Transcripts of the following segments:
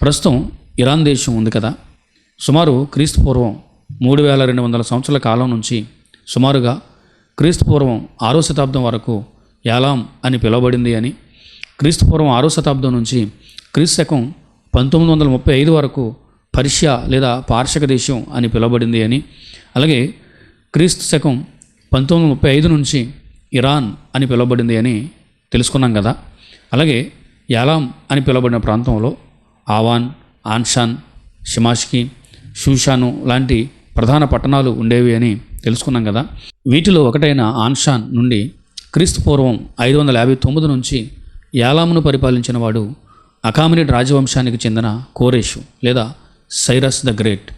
ప్రస్తుతం ఇరాన్ దేశం ఉంది కదా. సుమారు క్రీస్తు పూర్వం మూడు వేల రెండు వందల సంవత్సరాల కాలం నుంచి సుమారుగా క్రీస్తు పూర్వం ఆరో శతాబ్దం వరకు యాలాం అని పిలువబడింది అని క్రీస్తు పూర్వం ఆరో శతాబ్దం నుంచి క్రీస్తు శకం పంతొమ్మిది వందల ముప్పై ఐదు వరకు పర్షియా లేదా పార్షక దేశం అని పిలువబడింది అని అలాగే క్రీస్తు శకం పంతొమ్మిది వందల ముప్పై ఐదు నుంచి ఇరాన్ అని పిలువబడింది అని తెలుసుకున్నాం కదా. అలాగే యాలాం అని పిలువబడిన ప్రాంతంలో ఆవాన్ ఆన్షాన్ షిమాష్కి షూషాను లాంటి ప్రధాన పట్టణాలు ఉండేవి అని తెలుసుకున్నాం కదా. వీటిలో ఒకటైన ఆన్షాన్ నుండి క్రీస్తు పూర్వం ఐదు వందల యాభై తొమ్మిది నుంచి యాలామును పరిపాలించిన వాడు అకామినిడ్ రాజవంశానికి చెందిన కోరేషు లేదా సైరస్ ద గ్రేట్.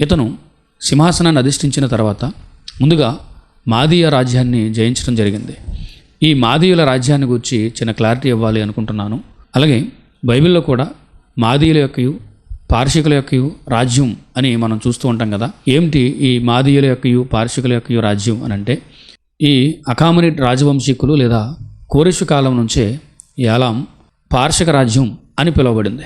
ఇతను సింహాసనాన్ని అధిష్ఠించిన తర్వాత ముందుగా మాదీయ రాజ్యాన్ని జయించడం జరిగింది. ఈ మాదీయుల రాజ్యాన్ని గురించి చిన్న క్లారిటీ ఇవ్వాలి అనుకుంటున్నాను. అలాగే బైబిల్లో కూడా మాదీయుల యొక్కయు పార్షికుల యొక్కయు రాజ్యం అని మనం చూస్తూ ఉంటాం కదా. ఏమిటి ఈ మాదీయుల యొక్కయు పార్షికుల యొక్కయు రాజ్యం అని అంటే? ఈ అకామనిట్ రాజవంశీకులు లేదా కోరిషు కాలం నుంచే యాలాం పార్షిక రాజ్యం అని పిలువబడింది.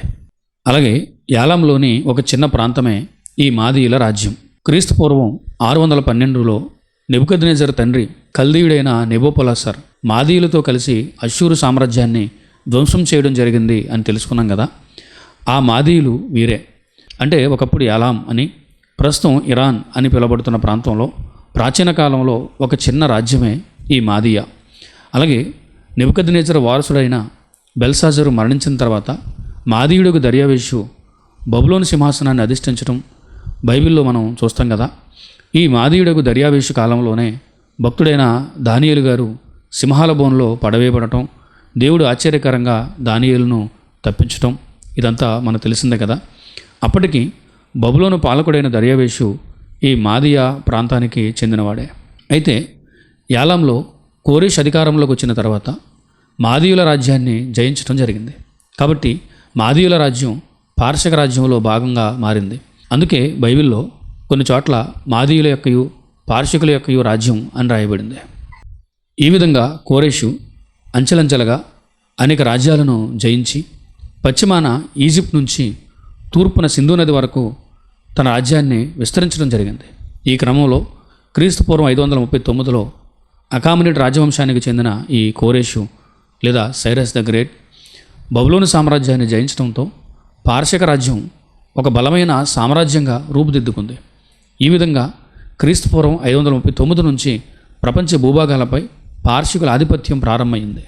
అలాగే యాలంలోని ఒక చిన్న ప్రాంతమే ఈ మాదీయుల రాజ్యం. క్రీస్తు పూర్వం ఆరు వందల పన్నెండులో నెబుకద్నేజర్ తండ్రి కల్దీయుడైన నెబోపొలసర్ మాదీయులతో కలిసి అశూరు సామ్రాజ్యాన్ని ధ్వంసం చేయడం జరిగింది అని తెలుసుకున్నాం కదా. ఆ మాదీయులు వీరే. అంటే ఒకప్పుడు యాలాం అని ప్రస్తుతం ఇరాన్ అని పిలువబడుతున్న ప్రాంతంలో ప్రాచీన కాలంలో ఒక చిన్న రాజ్యమే ఈ మాదియా. అలాగే నెబుకద్నేజర్ వారసుడైన బెల్సాజరు మరణించిన తర్వాత మాదీయుడికి దర్యావేషు బబులోని సింహాసనాన్ని అధిష్ఠించడం బైబిల్లో మనం చూస్తాం కదా. ఈ మాదీయుడకు దర్యావేషు కాలంలోనే భక్తుడైన దానియేలు గారు సింహాల బోన్లో పడవేయబడటం దేవుడు ఆశ్చర్యకరంగా దానియేలును తప్పించటం ఇదంతా మనకు తెలిసిందే కదా. అప్పటికి బబులోను పాలకుడైన దర్యావేషు ఈ మాదియా ప్రాంతానికి చెందినవాడే. అయితే యాలంలో కోరిష్ అధికారంలోకి వచ్చిన తర్వాత మాదీయుల రాజ్యాన్ని జయించడం జరిగింది. కాబట్టి మాదీయుల రాజ్యం పార్షక రాజ్యంలో భాగంగా మారింది. అందుకే బైబిల్లో కొన్ని చోట్ల మాదీయుల యొక్కయు పార్షికుల యొక్కయు రాజ్యం అని రాయబడింది. ఈ విధంగా కోరేషు అంచెలంచెలుగా అనేక రాజ్యాలను జయించి పశ్చిమాన ఈజిప్ట్ నుంచి తూర్పున సింధు నది వరకు తన రాజ్యాన్ని విస్తరించడం జరిగింది. ఈ క్రమంలో క్రీస్తు పూర్వం ఐదు వందల ముప్పై తొమ్మిదిలో అకామినేట్ రాజవంశానికి చెందిన ఈ కోరేషు లేదా సైరస్ ద గ్రేట్ బబులోని సామ్రాజ్యాన్ని జయించడంతో పార్షిక రాజ్యం ఒక బలమైన సామ్రాజ్యంగా రూపుదిద్దుకుంది. ఈ విధంగా క్రీస్తుపూర్వం ఐదు వందల ముప్పై తొమ్మిది నుంచి ప్రపంచ భూభాగాలపై పార్షికుల ఆధిపత్యం ప్రారంభమైంది.